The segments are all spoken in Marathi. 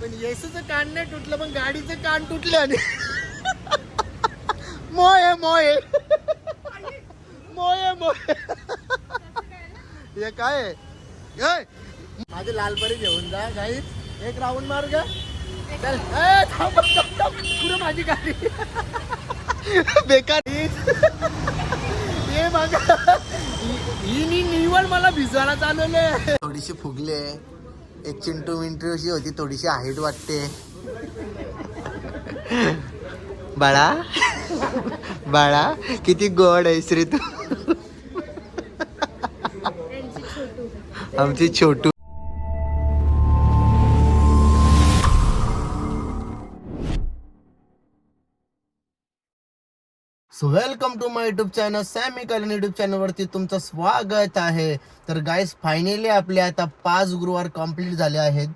पण येसूचं कान नाही तुटलं पण गाडीचं कान तुटलं आणि मोय मोय. मोय मोय. हे काय? माझे लालपरी घेऊन जा काही एक राऊंड मार ग. चल. पुरं माझी गाडी. बेकार. ये मग ही निवड मला भिजवायला चालवले थोडीशी फुगले. एक चिंटू मिंटू अशी होती थोडीशी हाईट वाटते. बाळा? बाळा किती गोड आहेस रे तू. आमची Chhotu. YouTube channel Sami Kalan YouTube चॅनलवरती तुमचं स्वागत आहे. तर गाईस फायनली आपले आता पाच गुरुवार कंप्लीट झाले आहेत.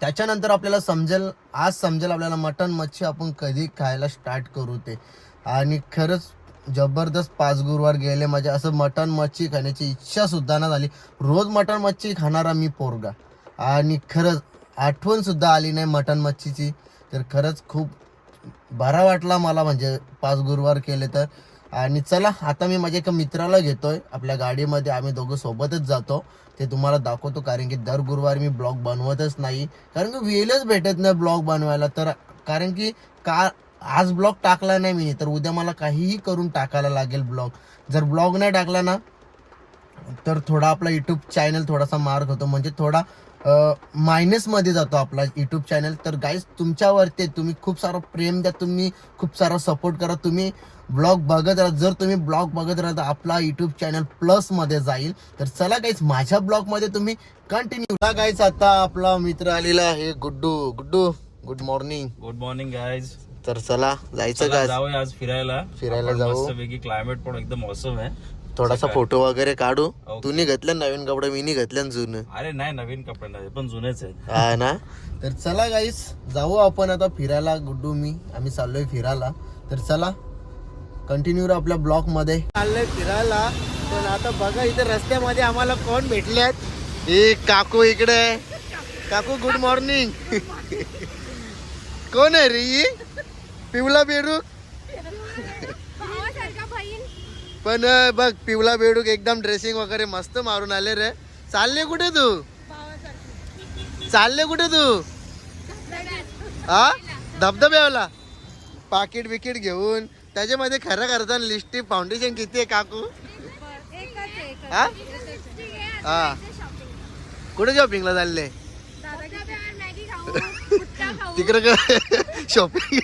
त्याच्यानंतर आपल्याला समजेल आज समजेल आपल्याला मटन मच्छी आपण कधी खायला स्टार्ट करू ते. आणि खरंच जबरदस्त पाच गुरुवार गेले माझे. असं मटन मच्छी खाण्याची इच्छा सुद्धा ना झाली. रोज मटन मच्छी खाणारा मी पोरगा. आणि खरंच आठवण सुद्धा आली नाही मटन मच्छीची. तर खरंच खूप बरा वाटला मला म्हणजे पाच गुरुवार केले तर. आणि चला आता मी माझ्या एका मित्राला घेतोय. आपल्या गाडीमध्ये आम्ही दोघं सोबतच जातो. ते तुम्हाला दाखवतो कारण की दर गुरुवारी मी ब्लॉग बनवतच नाही. कारण की वेळच भेटत नाही ब्लॉग बनवायला. तर कारण की का आज ब्लॉग टाकला नाही मी तर उद्या मला काहीही करून टाकायला लागेल ब्लॉग. जर ब्लॉग नाही टाकला ना तर थोडा आपला यूट्यूब चॅनल थोडासा मार्ग होतो. म्हणजे थोडा मायनसमध्ये जातो आपला यूट्यूब चॅनल तर गाईज तुमच्यावरती तुम्ही खूप सारं प्रेम द्या तुम्ही खूप सारा सपोर्ट करा. तुम्ही ब्लॉग बघत राहा. जर तुम्ही ब्लॉग बघत राहा तर आपला युट्यूब चॅनल प्लसमध्ये जाईल. तर चला गाईज माझ्या ब्लॉगमध्ये तुम्ही कंटिन्यू गाईज आता आपला मित्र आलेला आहे Guddu. Guddu good morning good morning guys तर चला जायचं का जाऊया आज फिरायला. फिरायला जाऊ. क्लायमेट पण एकदम मौसम आहे. थोडासा फोटो वगैरे काढू. तुम्ही घेतलं नवीन कपडे मी घेतलं जुनं. अरे नाही नवीन कपडे नाही पण जुनेच आहेत. हा ना? तर चला गाईस जाऊ आपण आता फिरायला गुड्डू मी. आम्ही चाललोय फिरायला. तर चला कंटिन्यू आपल्या ब्लॉकमध्ये. चाललोय फिरायला. पण आता बघा इथे रस्त्यामध्ये आम्हाला कोण भेटलेत हे काकू इकडे. काकू गुड मॉर्निंग कोण आहे रे पिवला बेडूक? पण बघ पिवला बेडूक एकदम ड्रेसिंग वगैरे मस्त मारून आले रे. चालले कुठे तू? चालले कुठे तू? हा? धबधब्यावला? पाकिट बिकीट घेऊन. त्याच्यामध्ये खरं करताना लिस्टिक फाउंडेशन किती आहे काकू? हा? हा. कुठे शॉपिंगला चालले? तिकडं शॉपिंग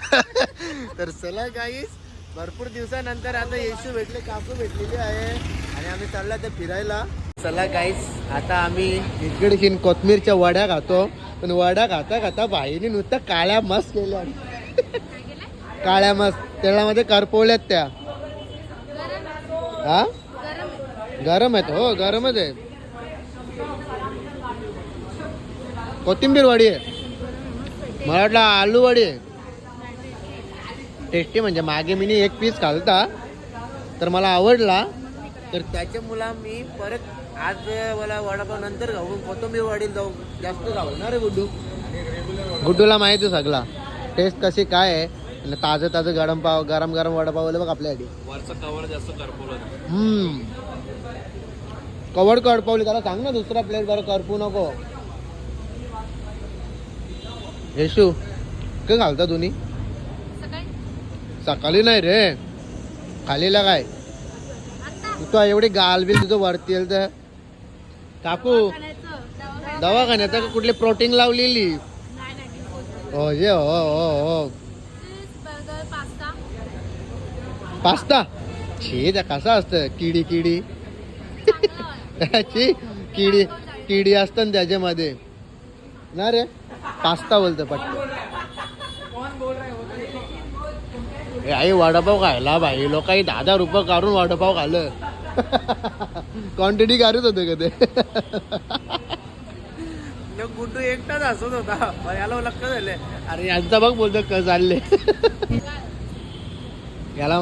तर चला गाईस भरपूर दिवसानंतर आता येशू भेटले काकू भेटलेली आहे. आणि आम्ही चाललो आता फिरायला. चला गाईस आता आम्ही इकडे कोथमीरच्या वड्या खातो. पण वड्या खाता खाता बाईने नुसतं काळ्या मस्त केल्या. काळ्या मस्त तेलामध्ये करपवल्यात त्या. हा? गरम आहेत हो गरमच आहे कोथिंबीर वडी आहे मला वाटलं आलू वडी आहे टेस्टी म्हणजे मागे मी एक पीस घालता तर मला आवडला. तर त्याच्या मुला मी परत आज मला वडापाव नंतर खाऊ कोथिंबीर वडील जाऊ जास्त खाऊ ना रे गुड्डू? गुड्डूला माहिती आहे सगळा. टेस्ट कशी काय आहे? आणि ताजं ताजं गरम पाव गरम गरम वडापाव आले बघ आपल्यासाठी वरचं कवर जास्त करपवलं हम्म. कवड कडपवली त्याला सांग ना दुसरा प्लेट बरं करपू नको. येशू काय घालता तुम्ही सकाळी? नाही रे. खालीला काय? तू एवढी गाल बिल तुझं वरती येईल तर काकू दवाखान्यात का कुठली प्रोटीन लावलेली? हो ये हो हो हो. पास्ता. छी त्या कसा असतं? किडी किडी. किडी किडी असतं ना त्याच्यामध्ये. ना रे? पास्ता बोलतो पटकन. आई वडापाव खायला भाई लोकांनी दहा दहा रुपये काढून वडापाव खाल्लं. क्वांटिटी काढत होते का ते? गुड्डू एकटाच हसत होता. याला लक्ष झाले अरे यांचा बघ बोलतो क चालले याला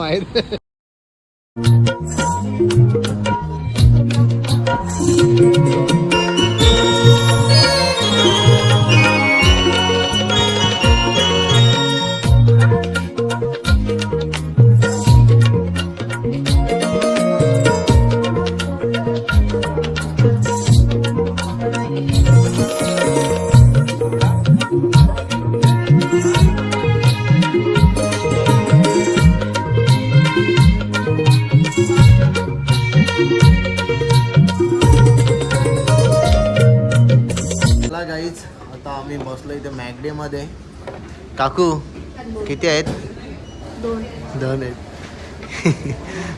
काकू किती आहेत? दोन. दोन आहेत.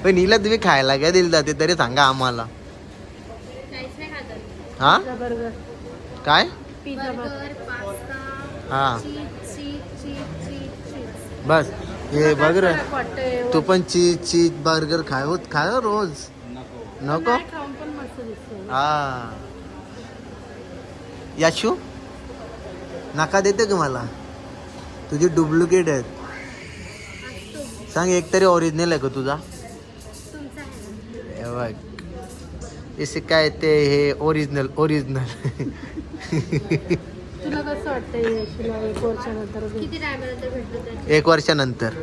पण हिला तुम्ही खायला काय दिलं जाते तरी सांगा आम्हाला. काहीच नाही खात हा? बर्गर. काय? पिझ्झा बर्गर पास्ता हा. चीज चीज चीज चीज. चीज बस. हे बघ रे तू पण चीज चीज बर्गर खाय होत खाय हो रोज. नको? हा. याशू? नका देते का मला? तुझी डुप्लिकेट आहेत. सांग एक तरी ओरिजिनल आहे का तुझा? हे बघ. इसे काय ते हे ओरिजिनल ओरिजिनल तुला कसं एक वर्षानंतर एक वर्षानंतर.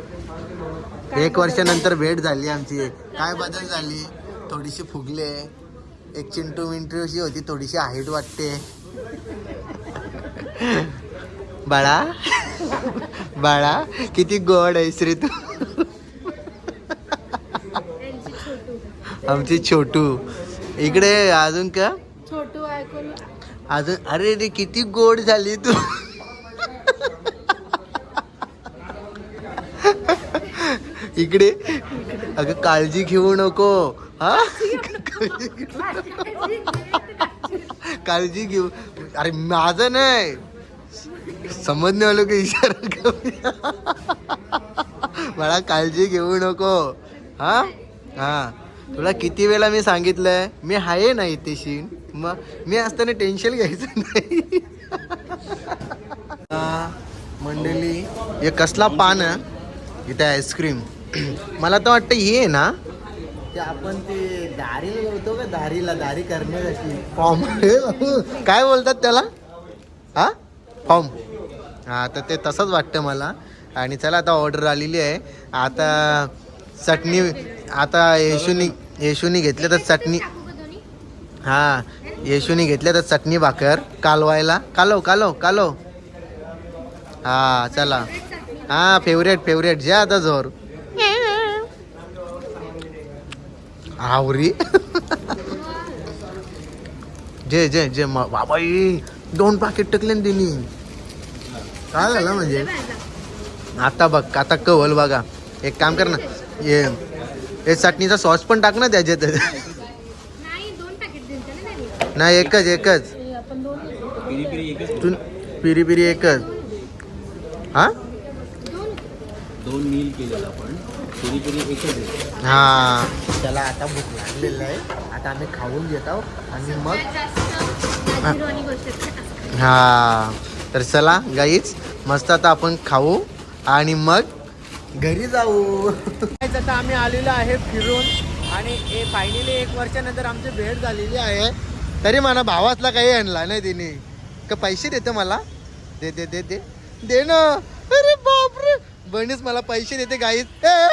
एक वर्षानंतर भेट झाली आमची. काय बदल झाली? थोडीशी फुगले. एक चिंटू मिंटू अशी होती थोडीशी हाईट वाटते. बाळा. बाळा किती गोड आहेस रे तू. आमची छोटू. इकडे अजून का? छोटू अजून अरे रे किती गोड झाली तू. इकडे. अगं काळजी घेऊ नको. हा? काळजी घेऊ. अरे माझं नाही. समजणे वालो का इशारा मला काळजी घेऊ नको. हा? हा. तुला किती वेळा मी सांगितलंय मी आहे ना इथेशी. मग मी असताना टेन्शन घ्यायचं नाही. हा, मंडळी हे कसला पान आहे? इथे आईस्क्रीम मला तर वाटतं हे आहे ना? ते आपण ते दारीला होतो का? दारीला दारी करण्यासाठी. फॉर्म काय बोलतात त्याला? हा? फॉर्म हां तर ते तसंच वाटतं मला. आणि चला आता ऑर्डर आलेली आहे. आता चटणी आता येशूनी येशूनी घेतल्या तर चटणी. हां येशूनी घेतल्या तर चटणी भाकर कालवायला. कालो कालो कालो. हां चला. हां फेवरेट फेवरेट जे आता जोर. आवरी. जे जे जे बाबाई दोन पाकिट टाकले ना तिने. काय झालं म्हणजे? आता बघ आता कवल बघा. एक काम कर ना हे हे चटणीचा सॉस पण टाक ना त्याच्यात. नाही दोन पॅकेट दिलते ना त्यांनी. नाही एकच एकच. ते आपण दोन घेतले. पिरी पिरी एकच. तू पिरी पिरी एकच हा? दोन. दोन मील केलेलं आपण. पिरी पिरी एकच आहे. हा. त्याला आता भूक लागलेलं आहे. आता आम्ही खाऊन घेत आहोत आणि मग. हा. तर चला गाईच मस्त आता आपण खाऊ आणि मग घरी जाऊ. आता आम्ही आलेलो आहे फिरून आणि हे फायनली एक वर्षानंतर आमची भेट झालेली आहे. तरी मला भावातला काही आणला नाही तिने. का पैसे देते मला? दे दे दे दे. दे ना. अरे बापरे. बनीच मला पैसे देते गाईच एवढा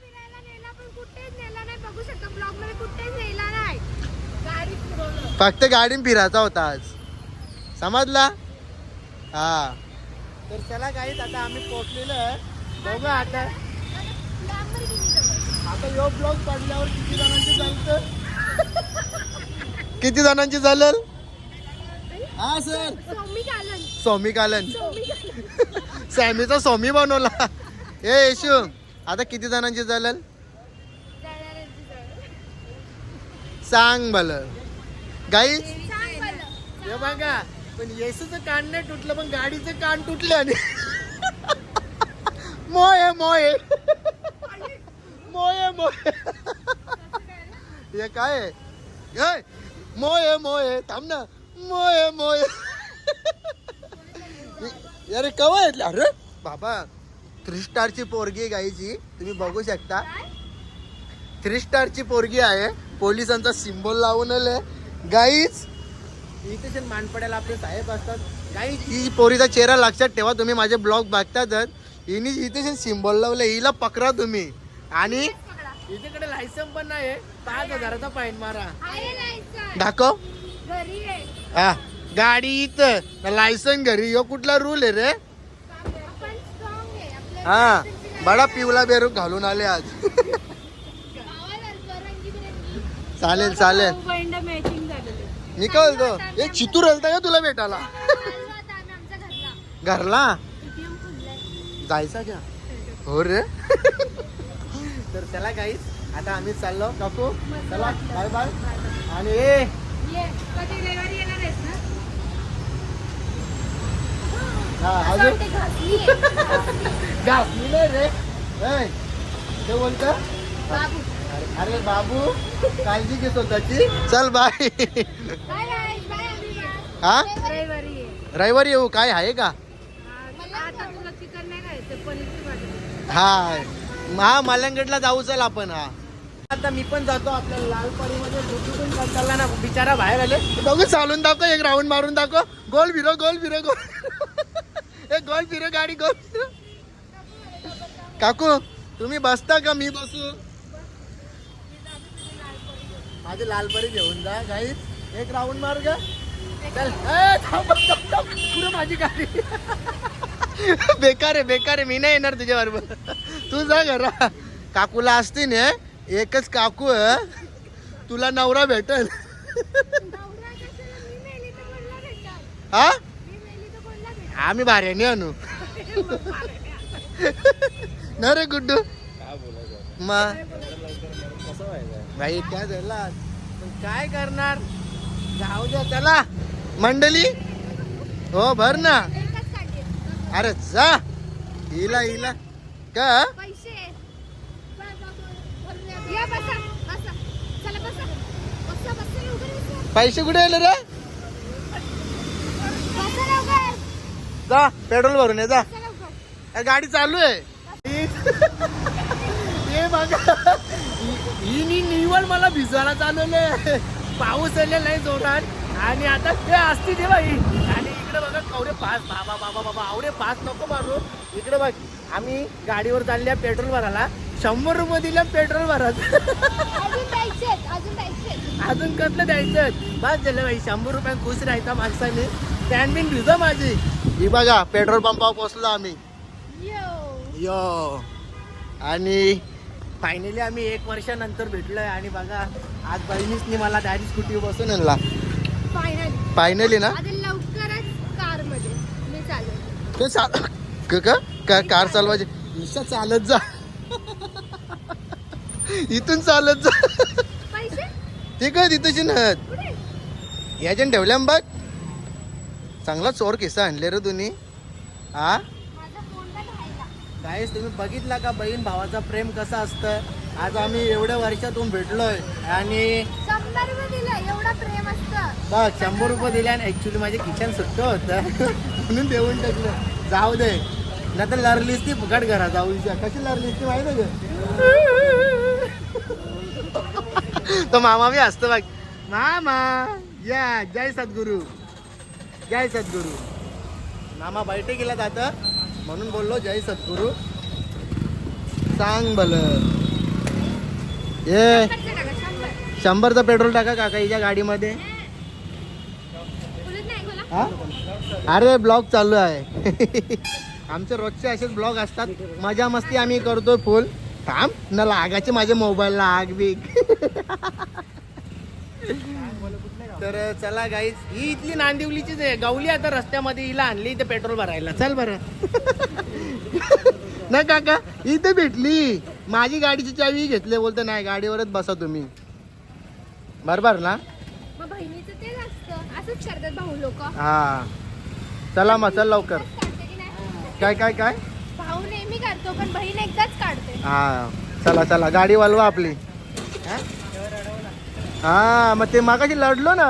फिरायला नेला पण कुठेच नेला नाही. बघू शकता ब्लॉगमध्ये कुठेच नेला नाही. गाडी फिरवलं. फक्त गाडी फिरायचा होता आज समजला? हा. तर चला गाईत आता आम्ही पोहोचलेलो आहे. बघू आता आता यो ब्लॉग पडल्यावर किती जणांची चालतं? किती जणांची चालेल? हा सर सौमी कालन स्वामी कालन सौमी कालन सॅमीचा स्वामी बनवला. ए येशू आता किती जणांची चालेल? सांग भल गाई हे बघा. पण येसूचं कान नाही तुटलं पण गाडीचं कान तुटलं आणि मोय मोय. मोय मोय. हे काय? आहे? मोय मोय. थांब ना. मोय मोय. अरे कवा येतले? अरे बाबा थ्री स्टारची पोरगी गायची गाईची. तुम्ही बघू शकता. थ्री स्टारची पोरगी आहे. पोलिसांचा सिम्बॉल लावून आले गाईच इथे मानपड्याला आपले साहेब असतात. काही ही पोरीचा चेहरा लक्षात ठेवा तुम्ही माझे ब्लॉग बघतातच हिने इथे सिम्बॉल लावले हिला पकडा तुम्ही. आणि हिच्याकडे लायसन पण नाही पाच हजाराचा फाईन मारा. दाखव. घरी आहे हा गाडी इथं. लायसन घरी. यो कुठला रूल आहे रे? हा बडा पिवला बेरूक घालून आले आज. चालेल चालेल. काय बोलतो हे चितूर हलता का तुला भेटायला. घरला. जायचा का? हो रे. तर चला गाईस आता आम्ही चाललो. काकू चला. बाय बाय आणि ए. अजून? घासली नाही रे. ए, ते बोलत. अरे बाबू काळजी घे स्वतःची. चल बाय. हा? रविवारी. येऊ काय आहे का? हा हा मलंगडला जाऊ चल आपण हा. आता मी पण जातो आपल्या लालपरीमध्ये. पण चालला ना बिचारा बाहेर आले. बघू चालून दाखव एक राऊंड मारून दाखव. गोल फिरो गोल फिरो गोल एक गोल फिरो गाडी गोल फिरो. काकू तुम्ही बसता का? मी बसू. माझी लालपरी घेऊन जा काही एक राऊंड मार ग. चल. पुढं माझी गाडी. बेकार आहे बेकार आहे. मी नाही येणार तुझ्या बरोबर तू जा घरा. काकूला असते ना एकच काकू आहे. तुला नवरा भेटल? मी? हा? मी? आम्ही भाऱ्याने आणू. ना रे गुड्डू मग भाई काय झाला पण काय करणार? जाऊ द्या चला. मंडळी हो भर ना. अरे जा. हिला हिला. का? पैसे. कुठे आले रे? जा पेट्रोल भरून ये जा. गाडी चालू आहे. ये बघा. ही निवड मला भिजवायला चालवले पाऊस आलेला नाही जोरात. आणि आता ते असती ते बाई. आणि इकडे बघा कवडे पाच बाबा बाबा बाबा आवडे पाच नको मारू. इकडे बघ आम्ही गाडीवर चालल्या पेट्रोल भरायला. शंभर रुपये दिल्या पेट्रोल भरात. अजून कसलं द्यायचं बस झालं बाई शंभर रुपयात खुश राहायचा माणसाने. स्टँड बिन भिजो माझी. ही बघा पेट्रोल पंपावर पोहोचलो आम्ही. यो यो आणि फायनली आम्ही एक वर्षानंतर भेटलोय आणि बघा आज बहिणीसनी मला दारी स्कूटी बसून आणला. फायनल फायनली ना? आता लवकरच कारमध्ये मी चालू ते चाल क- क- का- कार चालवायची. ईशा चालत जा. इथून चालत जा. पैसे? ते काय तिथंची कुठे? याच्यान ठेवल्या बघ. चांगला चोर किस्सा आणले रे तुम्ही. हा माझा फोन पण राहिला काहीच तुम्ही बघितला का बहीण भावाचा प्रेम कसं असतं? आज आम्ही एवढ्या वर्षातून भेटलोय आणि शंभर रुपये दिलं एवढं प्रेम असतं. बघ शंभर रुपये दिले आणि ऍक्च्युली माझे किचन सुट्ट होतं. म्हणून देऊन टाकलं. जाऊ दे. नाही तर लरलीस ती फुकट घरा जाऊ. कशी लरलीस ती माहिती आहे का? तो मामा बी असतो बघ. मामा या जय सद्गुरू. जय सद्गुरू. मामा बैठे गेला जातं. म्हणून बोललो जय सद्गुरू. सांग भल ये. शंभरचं पेट्रोल टाका काका हिच्या गाडीमध्ये. हा? अरे ब्लॉग चालू आहे. आमचे रोजचे असेच ब्लॉग असतात. मजा मस्ती आम्ही करतोय फुल. थांब ना लागायचे माझ्या मोबाईलला आग बिग तर चला गाईज ही इथली नांदिवलीचीच आहे. गवली आता रस्त्यामध्ये हिला आणली इथे पेट्रोल भरायला. चल बरं. ना काका इथे भेटली. माझी गाडीची चावी घेतली. बोलते नाही गाडीवरच बसा तुम्ही. बरोबर ना? मग बहिणीचं तेच असतं. असंच करतात भाऊ लोक. हा. चला मग चल लवकर. नाही? काय काय काय? भाऊ नेहमी करतो पण बहीण एकदाच काढते. हा. चला चला. गाडी वळवा आपली? हा मग ते मागाशी लढलो ना.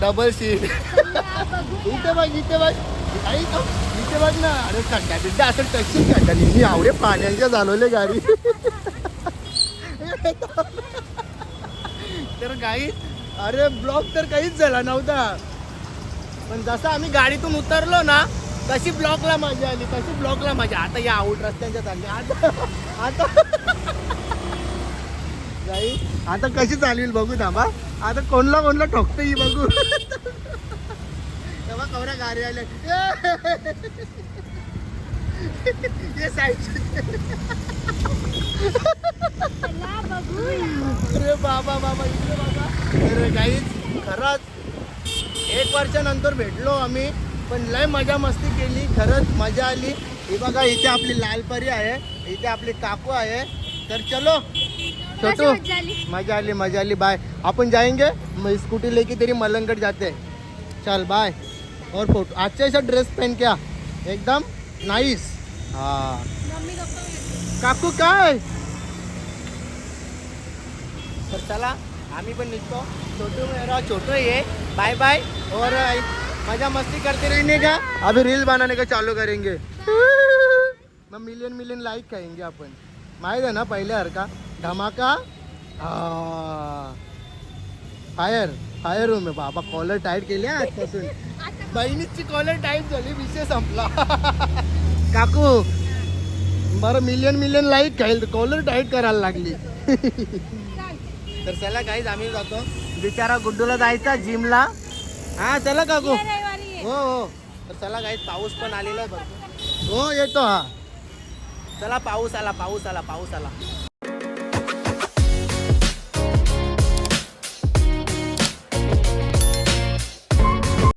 डबल सीट इथे बघ इथे बघ. आई इथे बघ ना. अरे खड्डा बिड्डा असं टॅक्सी खड्डा नेहमी आवडे पाण्याच्या चालवले गाडी. तर गाई अरे ब्लॉक तर काहीच झाला नव्हता. पण जसं आम्ही गाडीतून उतरलो ना तशी ब्लॉकला मजा आली तशी ब्लॉकला मजा. आता या आऊट रस्त्यांच्या चालली आता आता गाई आता कशी चालवेल बघू थांबा. आता कोणला कोणला ठोकतो ही बघू. तेव्हा कवरा गाडी आले ये. अरे बाबा बाबा इकडे बाबा. अरे काहीच खरंच एक वर्षानंतर भेटलो आम्ही पण लय मजा मस्ती केली. खरंच मजा आली. ही बघा इथे आपली लालपरी आहे. इथे आपली काकू आहे. तर चलो छोटू मजा आली? मजा आली बाय. अपन जाएंगे मैं स्कूटी लेके तेरी मलंगगढ़ जाते. हैं चल बाय. और फोटो. अच्छा ऐसा ड्रेस पहन क्या? एकदम नाइस हाँ. काकू काय? तर चला आम्ही पण निघतो. छोटू मेरा छोटू ये. Bye bye. और मजा मस्ती करते रहने का? अभी रील बनाने का चालू करेंगे. मग मिलियन मिलियन लाईक खाएंगे आपण. माहीत आहे ना पहिले का धमाका? फायर. फायर रूम आहे बाबा. कॉलर टाईट केली हा आजपासून. बहिणीची कॉलर टाईट झाली. विषय संपला. काकू बरं मिलियन मिलियन लाईक खाईल कॉलर टाईट करायला लागली. तर चला काहीच आम्ही जातो. बिचारा गुड्डूला जायचा जिमला हा चला काकू. हो हो. तर चला काहीच पाऊस पण आलेला आहे हो येतो हा. चला पाऊस आला पाऊस आला पाऊस आला.